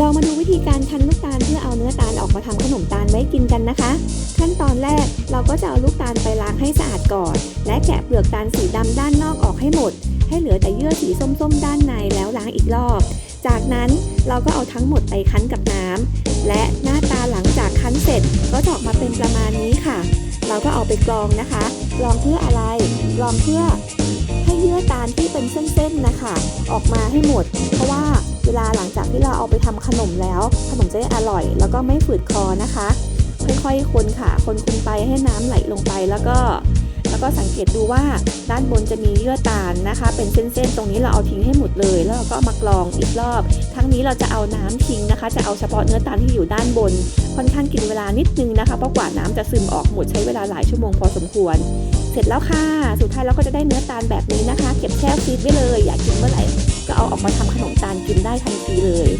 เรามาดูวิธีการคั้นลูกตาลเพื่อเอาเนื้อตาลออกมาทำขนมตาลไว้กินกันนะคะ ขั้นตอนแรกเราก็จะเอาลูกตาลไปล้างให้สะอาดก่อน และแกะเปลือกตาลสีดำด้านนอกออกให้หมด ให้เหลือแต่เยื่อสีส้มๆ ด้านในแล้วล้างอีกรอบ จากนั้นเราก็เอาทั้งหมดไปคั้นกับน้ำและหน้าตาหลังจากคั้นเสร็จก็จะออกมาเป็นประมาณนี้ค่ะ เราก็เอาไปกรองนะคะกรองเพื่ออะไรกรองเพื่อให้เยื่อตาลที่เป็นเส้นๆนะคะ ออกมาให้หมด เพราะว่า เวลาหลังจากที่เราเอาไปทำขนมแล้ว ขนมจะได้อร่อย แล้วก็ไม่ฝืดคอนะคะ ค่อยๆคนค่ะ คนคนไปให้น้ำไหลลงไปแล้วก็ แล้วก็สังเกตดูว่าด้านบนจะมีเยื่อตาลนะคะ เป็นเส้นๆตรงนี้เราเอาทิ้งให้หมดเลย แล้วเราก็มากรองอีกรอบ ทั้งนี้เราจะเอาน้ำทิ้งนะคะ จะเอาเฉพาะเนื้อตาลที่อยู่ด้านบน ค่อนข้างกินเวลานิดนึงนะคะเพราะกว่าน้ำจะซึมออกหมดใช้เวลาหลายชั่วโมงพอสมควร เสร็จแล้วค่ะ สุดท้ายเราก็จะได้เนื้อตาลแบบนี้นะคะ เก็บแช่ฟรีซไว้เลย อยากกินเมื่อ มาทำขนมตาลกินได้ทันทีเลย